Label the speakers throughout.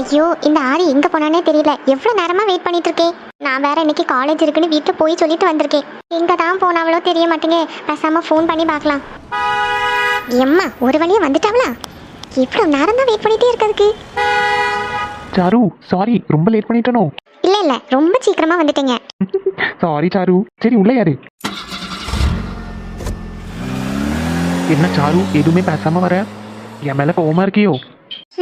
Speaker 1: ஐயோ இந்த ஆரி எங்க போனானே தெரியல. எவ்வளவு நேரமா வெயிட் பண்ணிட்டு இருக்கேன் நான் வேற இன்னைக்கு காலேஜ் இருக்குன்னு வீட்டுல போய் சொல்லிட்டு வந்திருக்கேன். எங்க தான் போனாவளோ தெரிய மாட்டேங்க. பேசாம ஃபோன் பண்ணி பார்க்கலாம். எம்மா ஒரு வழியா வந்துட்டாவளா? இவ்வளவு நேரம் தான் வெயிட் பண்ணிட்டே இருக்கிறதுக்கு.
Speaker 2: சாரு சாரி ரொம்ப லேட் பண்ணிட்டனோ?
Speaker 1: இல்ல இல்ல ரொம்ப சீக்கிரமா வந்துட்டீங்க.
Speaker 2: Sorry sir. சரி உள்ள யாரு என்ன சாரு எதுவுமே பேசாம வர? என் மேல கோவமா இருக்கியோ?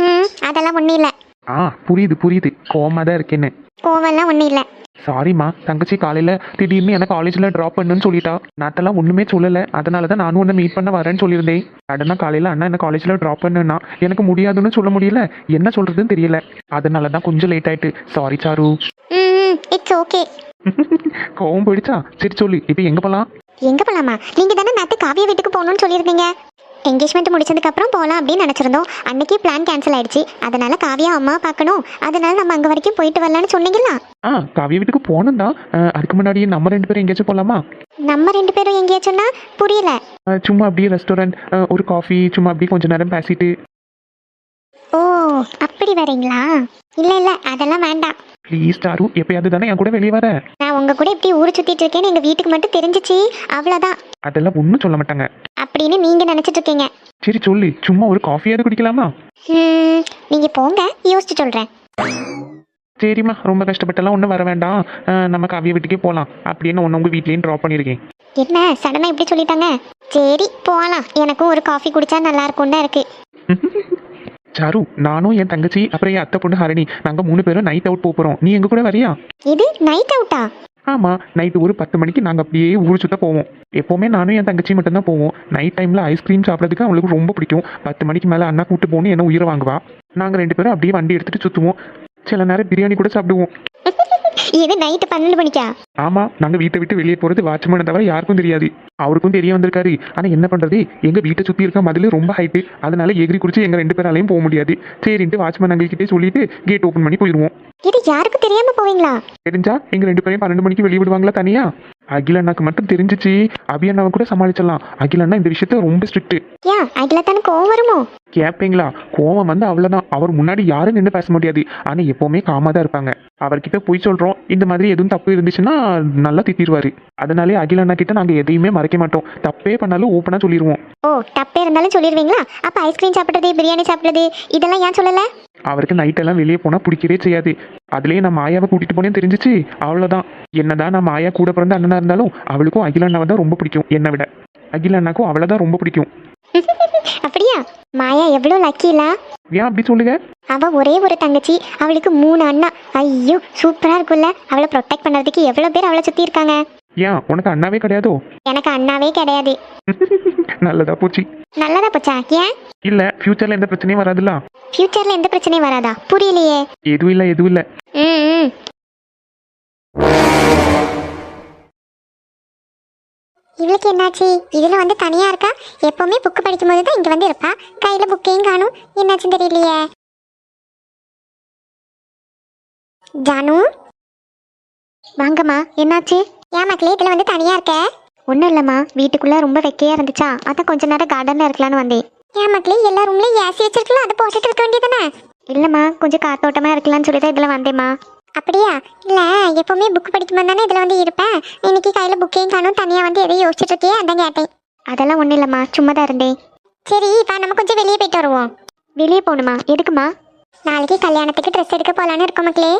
Speaker 1: ம் அதெல்லாம் ஒண்ணும் இல்ல.
Speaker 2: ஆ புரியுது புரியுது. கோவமா தான் இருக்கேன்னு.
Speaker 1: கோவம்லாம் ஒண்ணும் இல்ல.
Speaker 2: சாரிம்மா தங்கச்சி காலையில திடீர்னு என்ன காலேஜ்ல ட்ராப் பண்ணுன்னு சொல்லிட்டா. நாத்தெல்லாம் ஒண்ணுமே சொல்லல. அதனால தான் நானும் உன்னை மீட் பண்ண வரேன்னு சொல்லியிருந்தேன். சடனா காலையில அண்ணா என்ன காலேஜ்ல ட்ராப் பண்ணுனா எனக்கு முடியாதுன்னு சொல்ல முடியல. என்ன சொல்றதுன்னு தெரியல. அதனால தான் கொஞ்சம் லேட் ஆயிட்டு. சாரி. சாரு
Speaker 1: இட்ஸ் ஓகே
Speaker 2: கோவம் போயிடுச்சா? சரி சொல்லு இப்போ எங்க போலாம்?
Speaker 1: எங்க போலாமா? நீங்க தானே நேத்து காவிய வீட்டுக்கு போகணும்னு சொல்லியிருந்தீங்க. என்கேஜ்மெண்ட் முடிச்சதுக்கு அப்புறம் போகலாம் அப்படின்னு நினைச்சிருந்தோம். அன்னைக்கு பிளான் கேன்சல் ஆயிடுச்சு. அதனால காவியா அம்மா பார்க்கணும். அதனால நம்ம அங்க வரைக்கும் போயிட்டு வரலாம்னு சொன்னீங்களா?
Speaker 2: ஆ காவிய வீட்டுக்கு போகணும் தான் அதுக்கு முன்னாடி நம்ம ரெண்டு பேரும் எங்கேயாச்சும் போகலாமா
Speaker 1: நம்ம ரெண்டு பேரும் எங்கேயாச்சும்னா புரியல.
Speaker 2: சும்மா அப்படியே ரெஸ்டாரண்ட் ஒரு காஃபி சும்மா அப்படியே கொஞ்ச நேரம் பேசிட்டு.
Speaker 1: ஓ அப்படி வரீங்களா? இல்ல இல்ல அதெல்லாம் வேண்டாம்.
Speaker 2: ப்ளீஸ் சாரு எப்பயாவது தானே என் கூட வெளியே வர?
Speaker 1: நான் உங்க கூட இப்படி ஊர் சுத்திட்டு இருக்கேன்னு எங்க வீட்டுக்கு மட்டும் தெரிஞ்சிச்சு. அவ்வளவுதான்.
Speaker 2: அதெல்லாம் ஒன்றும் சொல்ல மாட்டாங்க.
Speaker 1: அப்படின்னு நீங்க நினைச்சிட்டு இருக்கீங்க.
Speaker 2: சரி சொல்லு. சும்மா ஒரு காஃபியாவது குடிக்கலாமா?
Speaker 1: ம், நீங்க போங்க. யோசிச்சு சொல்றேன்.
Speaker 2: சரிம்மா ரொம்ப கஷ்டப்பட்டெல்லாம் ஒன்றும் வர வேண்டாம். அஹ், நம்ம காவிய வீட்டுக்கே போகலாம் அப்படின்னு ஒன்று உங்கள் வீட்லேயும் ட்ராப் பண்ணியிருக்கேன்
Speaker 1: என்ன சடனா இப்படி சொல்லிட்டாங்க? சரி போகலாம் எனக்கும் ஒரு காஃபி குடிச்சா நல்லா இருக்கும் தான் இருக்கு.
Speaker 2: சாரு நானும் என் தங்கச்சி அப்புறம் என் அத்தை பொண்ணு ஹரணி நாங்கள் மூணு பேரும் நைட் அவுட் போகிறோம் நீ எங்கள் கூட வரியா?
Speaker 1: இது நைட் அவுட்டா
Speaker 2: ஆமாம் நைட்டு ஒரு பத்து மணிக்கு நாங்கள் அப்படியே ஊர் சுத்த போவோம். எப்போவுமே நானும் என் தங்கச்சி மட்டும்தான் போவோம். நைட் டைமில் ஐஸ்கிரீம் சாப்பிட்றதுக்கு அவளுக்கு ரொம்ப பிடிக்கும். பத்து மணிக்கு மேலே அண்ணா கூட்டு போகணும் என்ன உயிரை வாங்குவா? நாங்கள் ரெண்டு பேரும் அப்படியே வண்டி எடுத்துகிட்டு சுற்றுவோம் சில நேரம் பிரியாணி கூட சாப்பிடுவோம்.
Speaker 1: இது நைட்டு பன்னெண்டு மணிக்கா?
Speaker 2: ஆமாம் நாங்கள் வீட்டை விட்டு வெளியே போகிறது வாட்ச்மேனை தவிர யாருக்கும் தெரியாது. அவருக்கும் தெரிய வந்திருக்காரு. ஆனால் என்ன பண்ணுறது எங்கள் வீட்டை சுற்றி இருக்க மதில் ரொம்ப ஹைட்டு அதனால எகிரி குடிச்சு எங்கள் ரெண்டு பேராலையும் போக முடியாது. சரின்ட்டு வாட்ச்மேன் அங்ககிட்டே சொல்லிட்டு கேட் ஓப்பன் பண்ணி போயிடுவோம்
Speaker 1: இது யாருக்கும் தெரியாம போவீங்களா?
Speaker 2: தெரிஞ்சா எங்கள் ரெண்டு பேரையும் பன்னெண்டு மணிக்கு வெளியே விடுவாங்களா தனியா? அகில அண்ணாக்கு மட்டும் தெரிஞ்சிச்சு. அபி அண்ணாவை கூட சமாளிச்சிடலாம். அகில அண்ணா இந்த விஷயத்த ரொம்ப ஸ்ட்ரிக்ட்
Speaker 1: ஏன்? அகில தானே கோவம் வருமோ?
Speaker 2: கேட்பீங்களா கோவம் வந்து அவ்வளோதான் அவர் முன்னாடி யாரும் நின்று பேச முடியாது. ஆனால் எப்போவுமே காமாக தான் இருப்பாங்க. அவர்கிட்ட போய் சொல்கிறோம் இந்த மாதிரி எதுவும் தப்பு இருந்துச்சுன்னா நல்லா திட்டிடுவாரு அதனாலே அகில அண்ணா கிட்ட நாங்கள் எதையுமே மறைக்க மாட்டோம். தப்பே பண்ணாலும் ஓப்பனாக சொல்லிடுவோம்
Speaker 1: ஓ தப்பே இருந்தாலும் சொல்லிடுவீங்களா அப்ப ஐஸ்கிரீம் சாப்பிடுறது பிரியாணி சாப்பிடுறது இதெல்லாம் ஏன் சொல்லல?
Speaker 2: அவருக்கு நைட்டெல்லாம் வெளியே போனால் பிடிக்கவே செய்யாது. அதுலேயே நான் மாயாவை கூட்டிகிட்டு போனேன்னு தெரிஞ்சிச்சு. அவ்வளோதான் என்னதான் நான் மாயா கூட பிறந்த அண்ணனா இருந்தாலும் அவளுக்கும் அகில அண்ணாவை தான் ரொம்ப பிடிக்கும் என்னை விட. அகில அண்ணாக்கும் அவளை தான் ரொம்ப பிடிக்கும்.
Speaker 1: அப்படியா? மாயா எவ்வளோ லக்கில
Speaker 2: ஏன் அப்படி சொல்லுங்க?
Speaker 1: அவ ஒரே ஒரு தங்கச்சி அவளுக்கு மூணு அண்ணா. ஐயோ சூப்பரா இருக்குல்ல அவளை ப்ரொடெக்ட் பண்றதுக்கு எவ்வளவு பேர் அவளை சுத்தி இருக்காங்க.
Speaker 2: ஏன்? உனக்கு அண்ணாவே கிடையாதோ?
Speaker 1: எனக்கு அண்ணாவே கிடையாது.
Speaker 2: நல்லதா போச்சு.
Speaker 1: நல்லதா போச்சா? ஏன்?
Speaker 2: இல்ல ஃபியூச்சர்ல எந்த பிரச்சனையும் வராதுல்ல?
Speaker 1: ஃபியூச்சர்ல எந்த பிரச்சனையும் வராதா? புரியலையே.
Speaker 2: எதுவும் இல்ல எதுவும் இல்ல.
Speaker 1: ம். இவளுக்கு என்னாச்சு? இதுல வந்து தனியா இருக்கா? எப்பவுமே புக்கு படிக்கும் போது தான் இங்க வந்து இருப்பா. கையில புக்கையும் காணும்? என்னாச்சுன்னு தெரியலையே. ஜானு? வாங்கம்மா என்னாச்சு? ஏன் மக்களே இதுல வந்து தனியா இருக்க? ஒன்றும் இல்லைம்மா. வீட்டுக்குள்ள ரொம்ப வெக்கையா இருந்துச்சா? அதான் கொஞ்ச நேரம் கார்டன்ல இருக்கலாம்னு வந்தேன். ஏன் மக்களே எல்லா ரூம்லயும் ஏசி வச்சிருக்கலாம் அதை போட்டுட்டு இருக்க வேண்டியதானே இல்லைம்மா கொஞ்சம் காத்தோட்டமா இருக்கலாம்னு சொல்லி தான் இதில் வந்தேம்மா. அப்படியா? இல்ல எப்பவுமே புக் படிக்கும்போது தானே இதுல வந்து இருப்பேன். இன்னைக்கு கையில புக்கையும் காணும் தனியா வந்து எதையும் யோசிச்சுட்டு இருக்கியே அதான் கேட்டேன். அதெல்லாம் ஒண்ணும் இல்லம்மா சும்மா தான் இருந்தேன். சரி இப்போ நம்ம கொஞ்சம் வெளியே போயிட்டு வருவோம். வெளியே போகணுமா? எதுக்குமா? நாளைக்கு கல்யாணத்துக்கு ட்ரெஸ் எடுக்க போலான்னு இருக்கோம் மக்களே.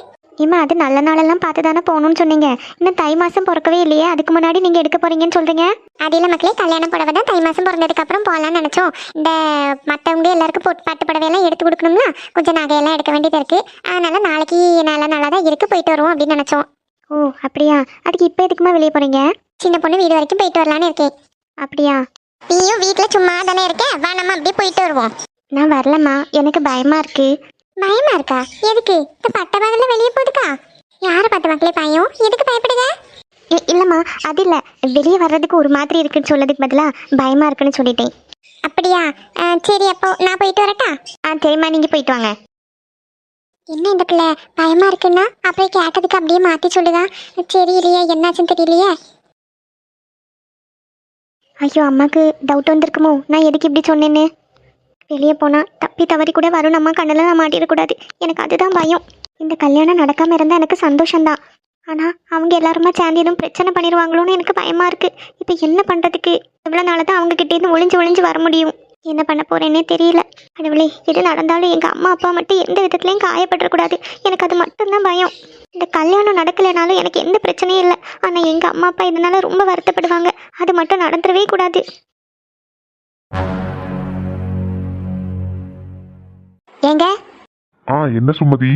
Speaker 1: இம்மா அது நல்ல நாளெல்லாம் பார்த்து தானே போகணும்னு சொன்னீங்க. இன்னும் தை மாசம் பிறக்கவே இல்லையே. அதுக்கு முன்னாடி நீங்க எடுக்க போறீங்கன்னு சொல்றீங்க? அது இல்ல மக்களே கல்யாண புடவை தான் தை மாசம் பிறந்ததுக்கு அப்புறம் போகலாம்னு நினைச்சோம். இந்த மற்றவங்க எல்லாருக்கும் பொட்டு பட்டு புடவையெல்லாம் எடுத்து கொடுக்கணும்னா கொஞ்சம் நகையெல்லாம் எடுக்க வேண்டியது இருக்கு. அதனால நாளைக்கு நல்ல நாளாக தான் இருக்கு போயிட்டு வருவோம் அப்படின்னு நினைச்சோம். ஓ அப்படியா? அதுக்கு இப்போ எதுக்குமா வெளியே போறீங்க? சின்ன பொண்ணு வீடு வரைக்கும் போயிட்டு வரலான்னு இருக்கேன். அப்படியா? நீயும் வீட்டில் சும்மா தானே இருக்க? வா நம்ம அப்படியே போயிட்டு வருவோம். நான் வரலம்மா. எனக்கு பயமா இருக்கு. பயமா இருக்கா? எதுக்கு? இந்த பட்ட பகல்ல வெளியே மக்களே பயம். எதுக்கு பயப்படுங்க? இல்லம்மா அது இல்ல. வெளியே வர்றதுக்கு ஒரு மாதிரி இருக்குன்னு சொல்லதுக்கு பதிலா பயமா இருக்குன்னு சொல்லிட்டேன். அப்படியா? சரி அப்போ நான் போயிட்டு வரட்டா? ஆ சரிம்மா நீங்க போயிட்டு வாங்க. என்ன இந்த பிள்ளை? பயமா இருக்குன்னா அப்படியே கேட்டதுக்கு அப்படியே மாத்தி சொல்லுதா? சரி இல்லையே என்னாச்சுன்னு தெரியலையே? ஐயோ அம்மாக்கு டவுட் வந்திருக்குமோ? நான் எதுக்கு இப்படி சொன்னேன்னு? வெளியே போனால் தப்பி தவறி கூட வரும். நம்ம கண்ணில் நான் மாட்டிடக்கூடாது. எனக்கு அதுதான் பயம். இந்த கல்யாணம் நடக்காமல் இருந்தால் எனக்கு சந்தோஷம்தான். ஆனால் அவங்க எல்லாருமா சேர்ந்து எதுவும் பிரச்சனை பண்ணிடுவாங்களோன்னு எனக்கு பயமாக இருக்குது இப்போ என்ன பண்ணுறதுக்கு எவ்வளோ நாள் தான் அவங்கக்கிட்டேருந்து ஒளிஞ்சு ஒளிஞ்சு வர முடியும். என்ன பண்ண போகிறேனே தெரியல. கடவுளே எது நடந்தாலும் எங்கள் அம்மா அப்பா மட்டும் எந்த விதத்துலேயும் காயப்படக்கூடாது. எனக்கு அது மட்டும்தான் பயம். இந்த கல்யாணம் நடக்கலைனாலும் எனக்கு எந்த பிரச்சனையும் இல்லை. ஆனால் எங்கள் அம்மா அப்பா இதனால ரொம்ப வருத்தப்படுவாங்க. அது மட்டும் நடந்துடவே கூடாது. ஏங்க?
Speaker 3: ஆ என்ன சுமதி?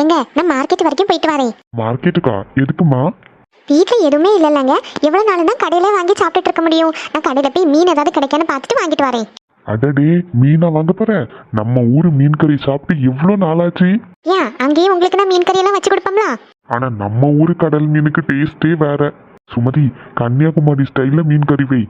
Speaker 1: ஏங்க நான் மார்க்கெட் வரைக்கும் போயிட்டு வரேன்.
Speaker 3: மார்க்கெட்டுக்கா? எதுக்குமா
Speaker 1: வீட்டில் எதுவுமே இல்லைல்லங்க. எவ்வளோ நாள் தான் கடையில வாங்கி சாப்பிட்டுட்டு இருக்க முடியும். நான் கடையில் போய் மீன் ஏதாவது கிடைக்கான்னு பார்த்துட்டு வாங்கிட்டு வரேன்.
Speaker 3: அடடே மீனா வாங்க போற? நம்ம ஊரு மீன் கறி சாப்பிட்டு எவ்வளோ நாளாச்சு?
Speaker 1: ஏன் அங்கேயும் உங்களுக்கு நான் மீன் கறியெல்லாம் வச்சு கொடுப்போம்ல?
Speaker 3: ஆனா நம்ம ஊரு கடல் மீனுக்கு டேஸ்டே வேற. சுமதி கன்னியாகுமரி ஸ்டைல்ல மீன் கறி வை.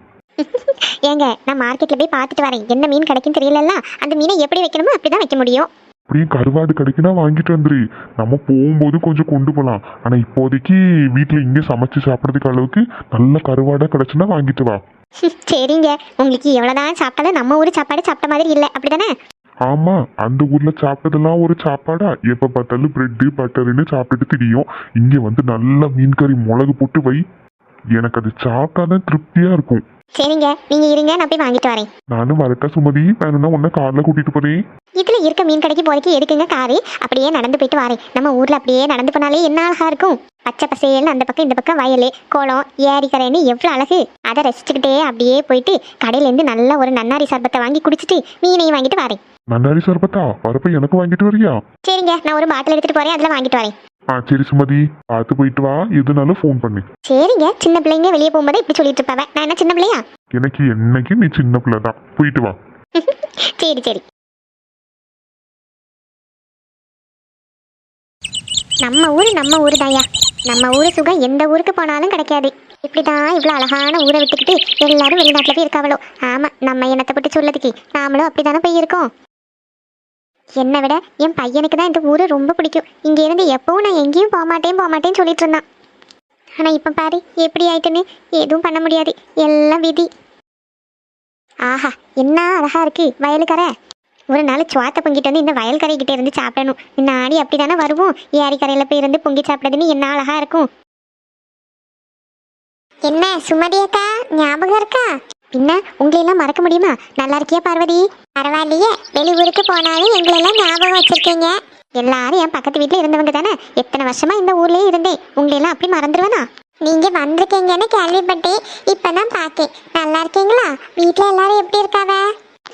Speaker 1: ஏங்க நான் மார்க்கெட்டில் போய் பார்த்துட்டு வரேன். என்ன மீன் கிடைக்கும் தெரியலல்ல? அந்த மீனை எப்படி வைக்கணுமோ அப்படி தான் வைக்க முடியும்.
Speaker 3: அப்படியே கருவாடு கிடைக்குன்னா வாங்கிட்டு வந்துரு. நம்ம போகும்போது கொஞ்சம் கொண்டு போகலாம் ஆனா இப்போதைக்கு வீட்டில் இங்கே சமைச்சு சாப்பிட்றதுக்கு அளவுக்கு நல்ல கருவாடா கிடைச்சுன்னா வாங்கிட்டு வா.
Speaker 1: சரிங்க. உங்களுக்கு எவ்வளோதான் சாப்பிட்டாலும் நம்ம ஊர் சாப்பாடு சாப்பிட்ட மாதிரி இல்லை. அப்படிதானே?
Speaker 3: ஆமா அந்த ஊர்ல சாப்பிட்டதெல்லாம் ஒரு சாப்பாடா. எப்ப பார்த்தாலும் பிரெட்டு பட்டர்னு சாப்பிட்டுட்டு திரியும். இங்க வந்து நல்ல மீன் கறி மிளகு போட்டு வை. எனக்கு அது சாப்பிட்டாதான் திருப்தியா இருக்கும்.
Speaker 1: சரிங்க நீங்கள் இருங்க நான் போய் வாங்கிட்டு வரேன்.
Speaker 3: நானும் வரட்டா சுமதி வேணும்னா உன்னை கார்ல கூட்டிட்டு போறேன்.
Speaker 1: இதில் இருக்க மீன் கடைக்கு போறதுக்கு எதுக்குங்க காரு? அப்படியே நடந்து போயிட்டு வரேன். நம்ம ஊரில் அப்படியே நடந்து போனாலே என்ன அழகா இருக்கும்? பச்சை பசேல்னு அந்த பக்கம் இந்த பக்கம் வயல் குளம் ஏரிக்கரைன்னு எவ்வளோ அழகு. அதை ரசிச்சுக்கிட்டே அப்படியே போயிட்டு கடையிலேருந்து நல்ல ஒரு நன்னாரி சர்பத்தை வாங்கி குடிச்சிட்டு மீனையும் வாங்கிட்டு வரேன்.
Speaker 3: நன்னாரி சர்பத்தா வரப்ப எனக்கு வாங்கிட்டு வரியா?
Speaker 1: சரிங்க நான் ஒரு பாட்டில் எடுத்துட்டு போறேன் அதில் வாங்கிட்டு வரேன்.
Speaker 3: ஆ சரி சுமதி பார்த்து போயிட்டு வா எதுனாலும் ஃபோன் பண்ணு.
Speaker 1: சரிங்க சின்ன பிள்ளைங்க வெளியே போகும்போது இப்படி சொல்லிட்டு இருப்பாவ. நான் என்ன சின்ன பிள்ளையா?
Speaker 3: எனக்கு என்னைக்கு நீ சின்ன பிள்ளை தான். போயிட்டு வா.
Speaker 1: சரி சரி. நம்ம ஊர் நம்ம ஊர் தாயா நம்ம ஊர் சுகம் எந்த ஊருக்கு போனாலும் கிடைக்காது. இப்படிதான் இவ்வளோ அழகான ஊரை விட்டுக்கிட்டு எல்லாரும் வெளிநாட்டில் போய் இருக்காவளோ. ஆமாம் நம்ம என்னத்தை பற்றி சொல்லதுக்கு நாமளும் அப்படிதானே போய் இருக்கோம். என்னை விட என் பையனுக்கு தான் இந்த ஊர் ரொம்ப பிடிக்கும். இங்கேருந்து எப்பவும் நான் எங்கேயும் போக மாட்டேன் போக மாட்டேன்னு சொல்லிட்டு இருந்தான். ஆனால் இப்போ பாரு எப்படி ஆயிட்டுன்னு எதுவும் பண்ண முடியாது. எல்லாம் விதி. ஆஹா என்ன அழகா இருக்கு வயலுக்கரை. ஒரு நாள் சுவாத்த பொங்கிட்டு வந்து இந்த வயல்கரை கிட்ட இருந்து சாப்பிடணும். முன்னாடி அப்படி தானே வருவோம் ஏரிக்கரையில் போய் இருந்து பொங்கி சாப்பிட்றதுன்னு என்ன அழகா இருக்கும். என்ன சுமதி அக்கா ஞாபகம் இருக்கா? என்ன உங்களையெல்லாம் மறக்க முடியுமா? நல்லா இருக்கியா பார்வதி? பரவாயில்லையே. வெளியூருக்கு போனாலும் எங்களெல்லாம் ஞாபகம் வச்சிருக்கீங்க. எல்லாரும் என் பக்கத்து வீட்டில் இருந்தவங்க தானே? எத்தனை வருஷமா இந்த ஊர்லயே இருந்தேன். உங்களையெல்லாம் அப்படி மறந்துடுவேனா நீங்க வந்திருக்கீங்கன்னு கேள்விப்பட்டேன். இப்பதான் பாக்கேன் நல்லா இருக்கீங்களா? வீட்ல எல்லாரும் எப்படி இருக்காவ?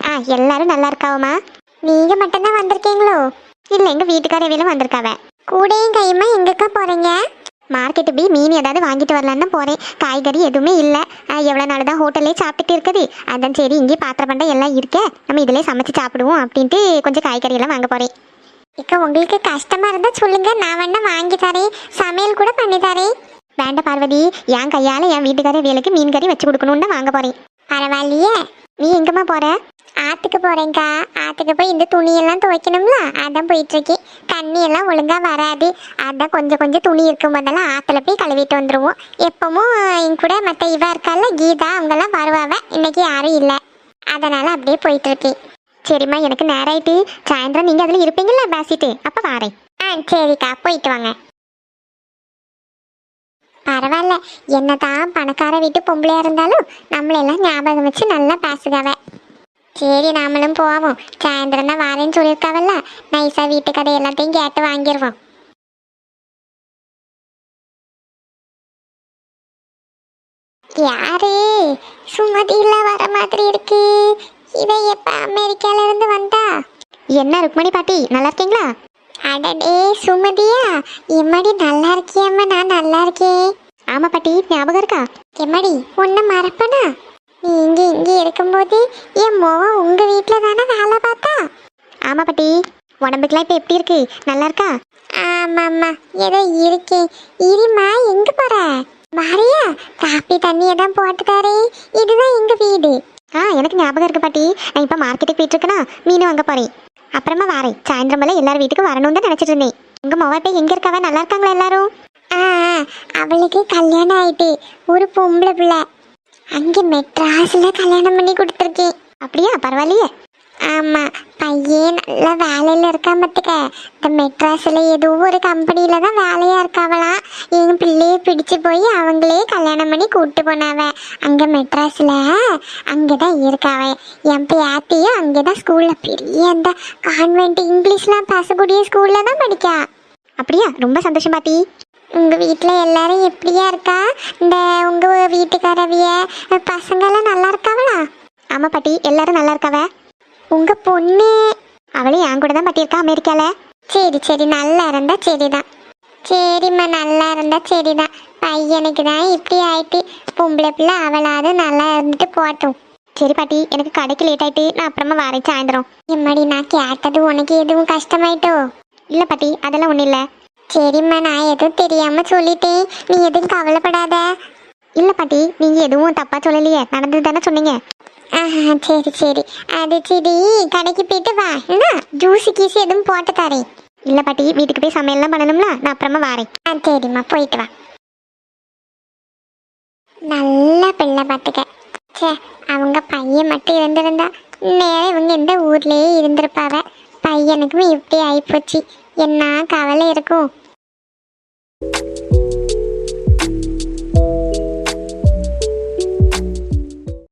Speaker 1: ஆ எல்லாரும் நல்லா இருக்காவமா நீங்க மட்டும்தான் வந்திருக்கீங்களோ? இல்ல எங்க வீட்டுக்காரவிலும் வந்திருக்காவ? கூடையும் கையுமா எங்கக்கா போறீங்க? மார்க்கெட்டு போய் மீன் ஏதாவது வாங்கிட்டு வரலான்னு போறேன். காய்கறி எதுவுமே இல்லை. எவ்வளோ நாள் தான் ஹோட்டல்லே சாப்பிட்டுட்டு இருக்குது. அதான் சரி இங்கே பாத்திர பண்டம் எல்லாம் இருக்கே. நம்ம இதிலே சமைச்சு சாப்பிடுவோம் அப்படின்ட்டு கொஞ்சம் காய்கறி எல்லாம் வாங்க போறேன். இப்போ உங்களுக்கு கஷ்டமா இருந்தா சொல்லுங்க. நான் வேணா வாங்கி தரேன். சமையல் கூட பண்ணி தரேன். வேண்ட பார்வதி என் கையால் என் வீட்டுக்கார வேலைக்கு மீன் கறி வச்சு கொடுக்கணும்னு வாங்க போறேன். பரவாயில்லையே. நீ எங்கம்மா போற? ஆற்றுக்கு போகிறேங்க்கா ஆற்றுக்கு போய் இந்த துணியெல்லாம் துவைக்கணும்ல? அதான் போயிட்டுருக்கேன் தண்ணியெல்லாம் ஒழுங்காக வராது. அதான் கொஞ்சம் கொஞ்சம் துணி இருக்கும் போதெல்லாம் ஆற்றுல போய் கழுவிட்டு வந்துடுவோம் எப்பவும் என் கூட மற்ற இவா இருக்கால கீதா அவங்கெல்லாம் வருவாவ. இன்னைக்கு யாரும் இல்லை. அதனால் அப்படியே போயிட்டுருக்கேன் சரிம்மா எனக்கு நேரம் ஆயிட்டு. சாயந்தரம் நீங்கள் அதில் இருப்பீங்களா பேசிட்டு? அப்போ வாரேன். ஆ சரிக்கா. போயிட்டு வாங்க. பரவாயில்ல. என்னதான் பணக்கார வீட்டு பொம்பளையா இருந்தாலும் நம்மளெல்லாம் ஞாபகம் வச்சு நல்லா பேசுகாவ. சரி நாமளும் போவோம். சாயந்தரம் தான் வாரேன்னு சொல்லியிருக்காவல்ல? நைஸா வீட்டு கதை எல்லாத்தையும் கேட்டு வாங்கிடுவோம் யாரு? சுமதியில வர மாதிரி இருக்கு. இவ எப்ப அமெரிக்கால இருந்து வந்தா? என்ன ருக்மணி பாட்டி நல்லா இருக்கீங்களா? அடடே சுமதியா? எம்மடி நல்லா இருக்கியம்மா நான் நல்லா இருக்கேன். ஆமா பாட்டி ஞாபகம் இருக்கா? எம்மடி உன்னை மறப்பனா? நீ இங்க இங்க இருக்கும்போது என் மோவன் உங்க வீட்ல தானே வேலை பார்த்தா? ஆமா பாட்டி. உடம்புக்குலாம் இப்ப எப்படி இருக்கு? நல்லா இருக்கா? ஆமாம்மா. ஏதோ இருக்கேன் இருமா எங்க போற? மாரியா காப்பி தண்ணியை தான் போட்டு தரேன் இதுதான் எங்க வீடு? ஆ எனக்கு ஞாபகம் இருக்கு பாட்டி. நான் இப்போ மார்க்கெட்டுக்கு போயிட்டு இருக்கேனா மீன் வாங்க போறேன். அப்புறமா வரேன். சாயந்தரம் போல எல்லாரும் வீட்டுக்கு வரணும்னு தான் நினைச்சிட்டு இருந்தேன். உங்க மொபைல் போய் எங்க இருக்காவ? நல்லா இருக்காங்களா எல்லாரும்? ஆ. அவளுக்கு கல்யாணம் ஆயிட்டு. ஒரு பொம்பளை பிள்ளை. அங்கே மெட்ராஸில் கல்யாணம் பண்ணி கொடுத்துருக்கேன். அப்படியா? பரவாயில்லையே. ஆமா பையன் நல்லா வேலையில இருக்கான் பத்துக்க. இந்த மெட்ராஸில் ஏதோ ஒரு கம்பெனியில் தான் வேலையா இருக்காவலாம் என் பிள்ளையை பிடிச்சு போய் அவங்களே கல்யாணம் பண்ணி கூட்டு போனாவ. அங்க மெட்ராஸ்ல அங்கதான் இருக்காவ என் பேத்தியும் அங்கதான் ஸ்கூலில் பெரிய அந்த கான்வென்ட் இங்கிலீஷ்லாம் பேசக்கூடிய ஸ்கூல்ல தான் படிக்கா. அப்படியா? ரொம்ப சந்தோஷம் பாட்டி. உங்கள் வீட்டில் எல்லாரும் எப்படியா இருக்கா? இந்த உங்கள் வீட்டுக்காரவிய பசங்கெல்லாம் நல்லா இருக்காவளா? ஆமாம் பாட்டி எல்லாரும் நல்லா இருக்காவ? உங்கள் பொண்ணு அவளும் என் கூட தான் பாட்டி இருக்கா சரி சரி நல்லா இருந்தா சரிதான். சரிம்மா நல்லா இருந்தா சரிதான். பையனுக்கு தான் இப்படி ஆயிட்டு பொம்பளை பிள்ளை அவளாவது நல்லா இருந்துட்டு போட்டோம் சரி பாட்டி எனக்கு கடைக்கு லேட் ஆயிட்டு நான் அப்புறமா வரேன் சாயந்தரம். எம்மாடி நான் கேட்டது உனக்கு எதுவும் கஷ்டமாயிட்டோ? இல்லை பாட்டி அதெல்லாம் ஒன்றும் இல்லை. சரிம்மா நான் எதுவும் தெரியாம சொல்லிட்டேன். நீ எதுவும் கவலைப்படாத. இல்ல பாட்டி நீங்க எதுவும் தப்பா சொல்லலையே. நடந்தது தானே சொன்னீங்க. சரி சரி. அது சரி. கடைக்கு போயிட்டு வா. என்ன? ஜூஸ் கீஸ் எதுவும் போட்டு தரேன். இல்லை பாட்டி வீட்டுக்கு போய் சமையல்லாம் பண்ணணும்ல? நான் அப்புறமா வரேன். ஆ சரிம்மா. போயிட்டு வா. நல்ல பிள்ளை பார்த்துக்க ச்சே அவங்க பையன் மட்டும் இருந்திருந்தா நேரம் இவங்க எந்த ஊர்லயே இருந்திருப்பாவ. பையனுக்கும் இப்படி ஆயிப்போச்சு. என்ன கவலை இருக்கும்?